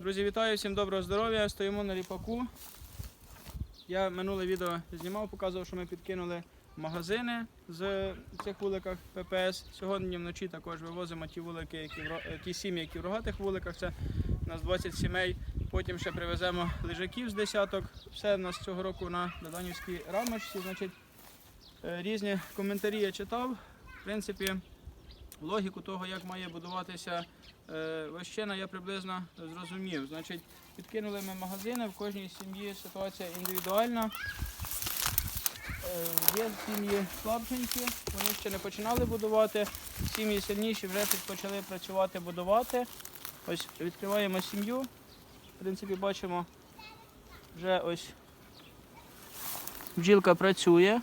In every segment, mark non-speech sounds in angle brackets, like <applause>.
Друзі, вітаю, всім доброго здоров'я. Стоїмо на ліпаку. Я минуле відео знімав, показував, що ми підкинули магазини з цих вуликах ППС. Сьогодні вночі також вивозимо ті вулики, які е, ті сім'ї, які в рогатих вуликах. Це у нас 20 сімей. Потім ще привеземо лежаків з десяток. Все в нас цього року на Доданівській рамочці. Значить, е, різні коментарі я читав. В принципі, логіку того, як має будуватися е, вощина, я приблизно зрозумів. Значить, підкинули ми магазини, в кожній сім'ї ситуація індивідуальна. Е, Є сім'ї слабшенькі, вони ще не починали будувати. Сім'ї сильніші вже почали працювати, будувати. Ось відкриваємо сім'ю. В принципі, бачимо, вже ось бджілка працює.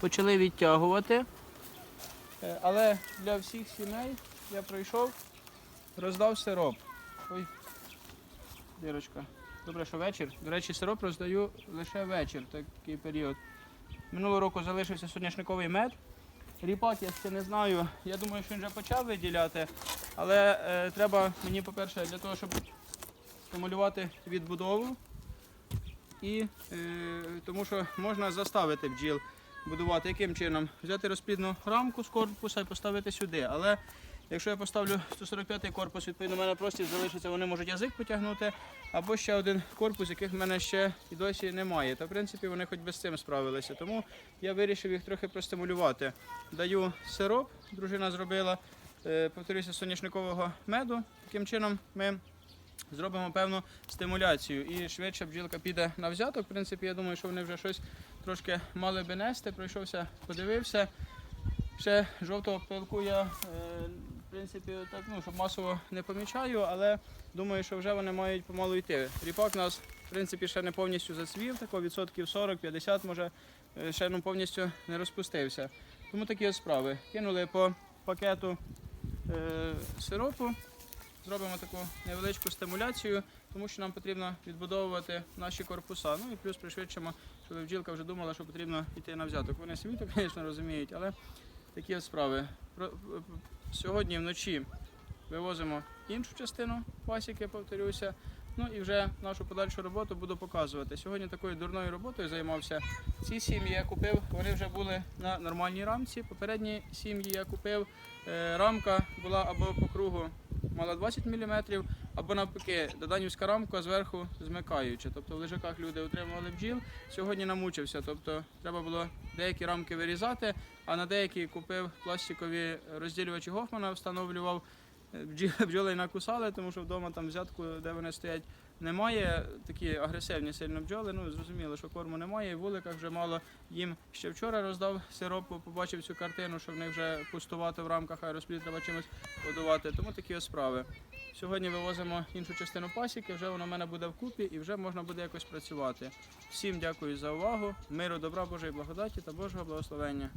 Почали відтягувати. Е, Але для всіх сімей я пройшов, роздав сироп. Ой, дірочка. Добре, що вечір. До речі, сироп роздаю лише вечір, такий період. Минулого року залишився соняшниковий мед. Ріпак я ще не знаю. Я думаю, що він вже почав виділяти. Але е, треба мені, по-перше, для того, щоб стимулювати відбудову. І е, тому що можна заставити бджіл будувати яким чином? Взяти розплідну рамку з корпуса і поставити сюди. Але якщо я поставлю 145-й корпус, відповідно, у мене простір залишиться, вони можуть язик потягнути, або ще один корпус, яких в мене ще і досі немає. Та в принципі вони хоч би з цим справилися. Тому я вирішив їх трохи простимулювати. Даю сироп, дружина зробила, е, повторюся, соняшникового меду. Таким чином ми зробимо певну стимуляцію і швидше бджілка піде на взяток. В принципі, я думаю, що вони вже щось трошки мали би нести. Пройшовся, подивився. Ще жовтого пилку я, е, в принципі, так, ну, щоб масово не помічаю, але думаю, що вже вони мають помалу йти. Ріпак нас, в принципі, ще не повністю зацвів, тако відсотків 40-50, може, е, ще ну, повністю не розпустився. Тому такі справи. Кинули по пакету е, сиропу, зробимо таку невеличку стимуляцію, тому що нам потрібно відбудовувати наші корпуса. Ну і плюс пришвидшимо, щоб бджілка вже думала, що потрібно йти на взяток. Вони самі то, <laughs> звісно, розуміють, але такі от справи. Сьогодні вночі вивозимо іншу частину пасіки, повторюся. Ну і вже нашу подальшу роботу буду показувати. Сьогодні такою дурною роботою займався. Ці сім'ї я купив, вони вже були на нормальній рамці. Попередні сім'ї я купив. е, Рамка була або по кругу мала 20 мм, або навпаки, доданівська рамка зверху змикаюча. Тобто в лежаках люди отримували бджіл. Сьогодні намучився. Тобто треба було деякі рамки вирізати, а на деякі купив пластикові розділювачі Гофмана, встановлював. <laughs> Бджоли накусали, тому що вдома там взятку, де вони стоять, немає. Такі агресивні сильно бджоли. Ну зрозуміло, що корму немає. І вуликах вже мало їм ще вчора роздав сиропу, побачив цю картину, що в них вже пустувати в рамках, а розплід треба чимось годувати. Тому такі ось справи. Сьогодні вивозимо іншу частину пасіки, вже воно в мене буде вкупі і вже можна буде якось працювати. Всім дякую за увагу. Миру, добра, Божої благодаті та Божого благословення.